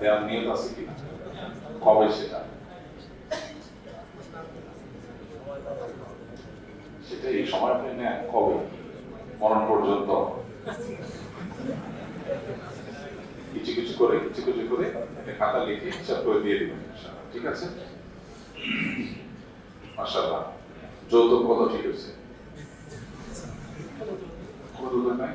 দেওয়ার নিয়ত আছে কিনা? কবে সেটা? সেটা এই সময় নেন, কবে? মরণ পর্যন্ত? কিছু কিছু করে, কিছু কিছু করে খাতা লিখে হিসাব করে দিয়ে দিবেন। ঠিক আছে? মাশাআল্লাহ। যৌতুক কত ঠিক আছে কত নাই?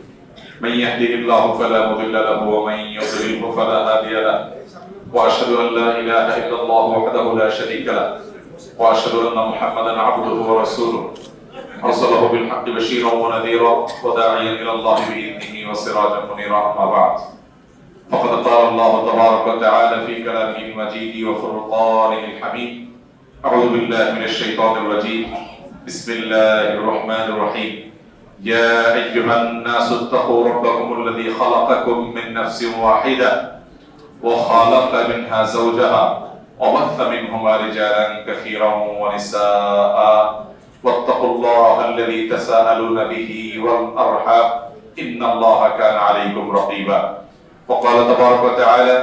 من يهده الله فلا مضل له ومن يضلله فلا هادي له. وأشهد أن لا إله إلا الله وحده لا شريك له. وأشهد أن محمدا عبده ورسوله. أرسله بالحق بشيرا ونذيرا وداعيا إلى الله بإذنه وسراجا منيرا أما بعد. فقد قال الله تبارك وتعالى في كلامه المجيد وفرقانه الحميد. أعوذ بالله من الشيطان الرجيم. بسم الله الرحمن الرحيم. يا أيها الناس اتقوا ربكم الذي خلقكم من نفس واحدة وخلق منها زوجها وبث منهما رجالا كثيرا ونساء. واتقوا الله الذي تساءلون به والأرحام. إن الله كان عليكم رقيبا. وقال تبارك وتعالى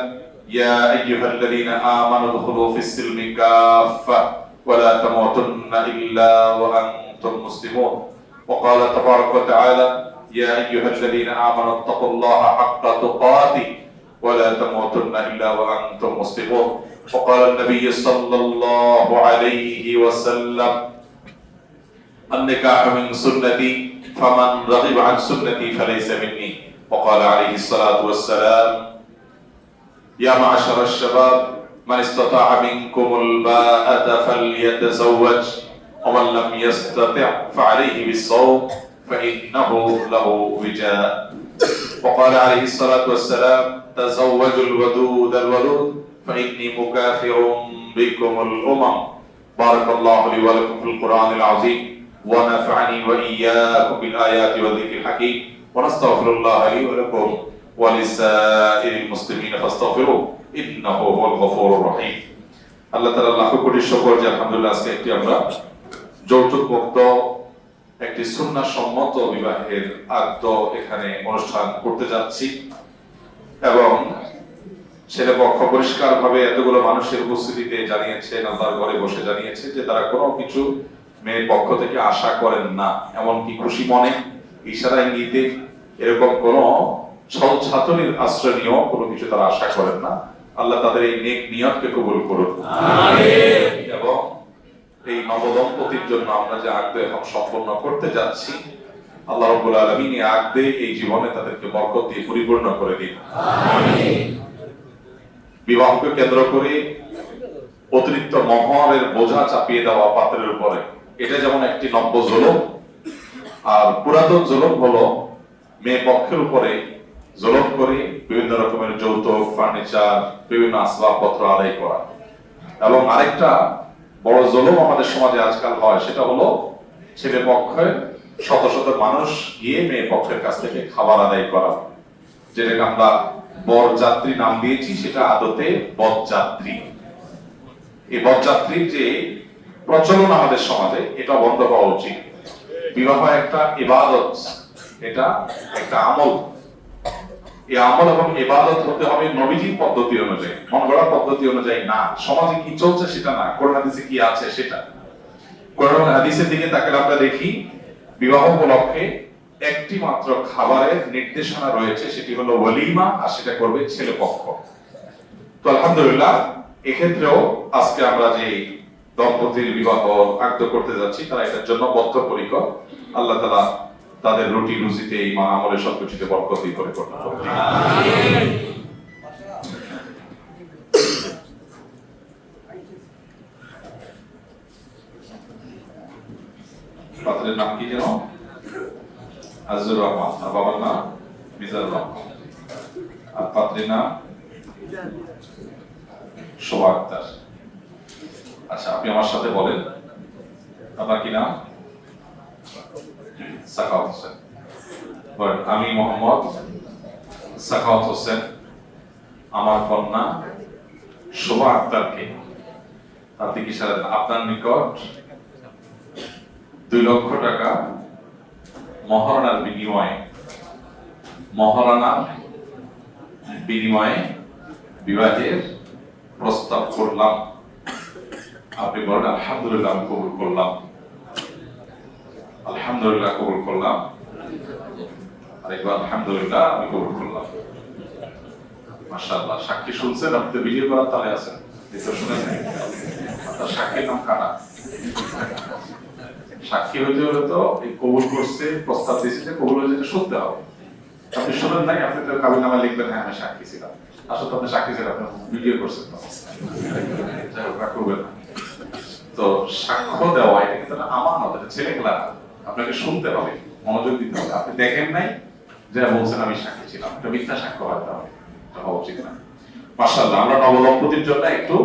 يا أيها الذين آمنوا ادخلوا في السلم كافة ولا تموتن إلا وأنتم مسلمون. وقال تبارك وتعالى يا أيها الذين آمنوا اتقوا الله حق تقاته ولا تموتن إلا وأنتم مسلمون. وقال النبي صلى الله عليه وسلم النكاح من سنتي فمن رغب عن سنتي فليس مني. وقال عليه الصلاة والسلام يا معشر الشباب من استطاع منكم الباءة فليتزوج. ومن لم يستطع فعليه بالصوم فإنه له وجاء وقال عليه الصلاة والسلام تزوجوا الودود الولود فإني مكافر بكم الأمم بارك الله لي ولكم في القرآن العظيم ونفعني وإياكم بالآيات والذكر الحكيم ونستغفر الله لي ولكم ولسائر المسلمين فاستغفروه إنه هو الغفور الرحيم আল্লাহ তাআলা লাখ কোটি শুকর যে আলহামদুলিল্লাহ আজকে একটি আমরা যৌতুক মুক্ত একটি সুন্নাহ সম্মত বিবাহের আদ্য এখানে অনুষ্ঠান করতে যাচ্ছি। এবং ছেলে পক্ষ পরিষ্কার ভাবে এতগুলো মানুষের উপস্থিতিতে জানিয়েছেন আল্লাহর ঘরে বসে জানিয়েছে যে তারা কোনো কিছু মেয়ের পক্ষ থেকে আশা করেন না। এমনকি খুশি মনে ইশারা ইঙ্গিতে এরকম কোন ছল ছাতনির আশ্রয় নিয়েও কোনো কিছু তারা আশা করেন না। আল্লাহ তাদের এই নেক নিয়তকে কবুল করুন। এবং এই নবদম্পতির জন্য আমরা যে আগদে এখন সম্পন্ন করতে যাচ্ছি আল্লাহ রব্বুল আলামিন এই আগদে এই জীবনে তাদেরকে বরকত দিয়ে পরিপূর্ণ করে দিন। বিবাহকে কেন্দ্র করে অতিরিক্ত মহরের বোঝা চাপিয়ে দেওয়া পাত্রের উপরে। এটা যেমন একটি নব্য জুলুম আর পুরাতন জুলুম হলো মেয়ে পক্ষের উপরে জুলুম করে বিভিন্ন রকমের যৌতুক ফার্নিচার বিভিন্ন আসবাবপত্র আদায় করা। এবং আরেকটা বড় জুলুম আমাদের সমাজে আজকাল হয়। সেটা হলো ছেলে পক্ষে শত শত মানুষ গিয়ে মেয়ে পক্ষের কাছ থেকে খাবার আদায় করা। যেটাকে আমরা বরযাত্রী নাম দিয়েছি, সেটা আদতে বরযাত্রী। এই বরযাত্রীর যে প্রচলন আমাদের সমাজে, এটা বন্ধ হওয়া উচিত। বিবাহ একটা ইবাদত, এটা একটা আমল। এই আমল এবং ইবাদত হতে হবে নবীজির পদ্ধতি অনুযায়ী মন গড়া পদ্ধতি অনুযায়ী না। সমাজে কি চলছে সেটা না। হাদিসে কি আছে সেটা। হাদিসের দিকে আমরা দেখি, বিবাহ উপলক্ষে একটি মাত্র খাবারের নির্দেশনা রয়েছে, সেটি হলো ওয়ালিমা আর সেটা করবে ছেলে পক্ষ। তো আলহামদুলিল্লাহ, এক্ষেত্রেও আজকে আমরা যে দম্পতির বিবাহ আগ্দ করতে যাচ্ছি, তারা এটার জন্য বদ্ধপরিকর। আল্লাহ তালা তাদের রুটি রুজিতে ইমান আমলে সবকিছুতে বরকতই করে পাত্রের নাম কি যেন? আজুর রহমান। আর বাবার নাম? মিজানুর রহমান। আর পাত্রের নাম? শোভা আচ্ছা আপনি আমার সাথে বলেন। আপনার কি নাম? সাখাওয়াত হোসেন বলেন আমি মোহাম্মদ সাখাওয়াত হোসেন আমার কন্যা শোভা আক্তারকে আপনি কি আপনার নিকট দুই লক্ষ টাকা মহারণার বিনিময়ে মহারণার বিনিময়ে বিবাহের প্রস্তাব করলাম। আপনি বলেন, আলহামদুলিল্লাহ, আমি কবুল করলাম। আলহামদুলিল্লাহ কবুল করলাম। আরেকবার আলহামদুলিল্লাহ আমি কবুল করলাম। মাশাআল্লাহ, সাক্ষী শুনছেন? আপনি ভিডিও করার তালে আছেন। প্রস্তাব শুনতে হবে। আপনি আপনি নামা লিখবেন হ্যাঁ আমি সাক্ষী ছিলাম। আসলে তো সাক্ষী করছেন যাই হোক তো সাক্ষ্য দেওয়া, এটা কিন্তু। আপনাকে শুনতে হবে, মনোযোগ দিতে হবে। আপনি দেখেন নাই যেটা বলছেন আমি সাক্ষী ছিলাম এটা মিথ্যা সাক্ষ্য হতে হবে হওয়া উচিত না। মাসাল্লাহ আমরা নবদম্পতির জন্য একটু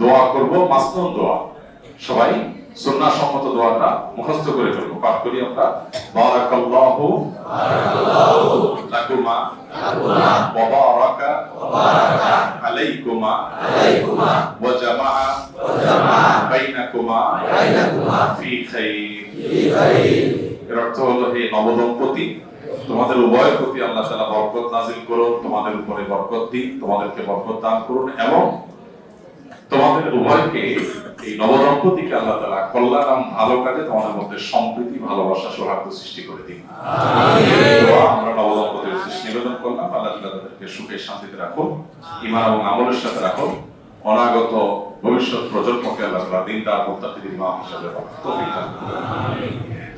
দোয়া করব, মাসনুন দোয়া। সবাই সুন্নাহ সম্মত দোয়াটা মুখস্থ করে ফেলব। পাঠ করি আমরা। লাকুমা এর অর্থ হলো তোমাদের উভয়ের প্রতি আল্লাহ বরকত নাজিল করুন, তোমাদের উপরে বরকত দিন, তোমাদেরকে বরকত দান করুন এবং তোমাদের উভয়কে এই নবদম্পতিকে আল্লাহ তাআলা কল্যাণ এবং ভালো কাজে তোমাদের মধ্যে সম্প্রীতি ভালোবাসা সৌহার্দ্য সৃষ্টি করে দিন। আমরা নবদম্পতির উদ্দেশ্যে নিবেদন করলাম আল্লাহ তাআলা তাদেরকে সুখে শান্তিতে রাখুন ঈমান এবং আমলের সাথে রাখুন অনাগত ভবিষ্যৎ প্রজন্মকে আল্লাহ ইমাম হিসেবে তৌফিক দান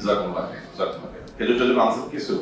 জাযাকুমুল্লাহ খাইর জাযাকুমুল্লাহ খাইর। খেজুর টেজুর আনসার কিছু?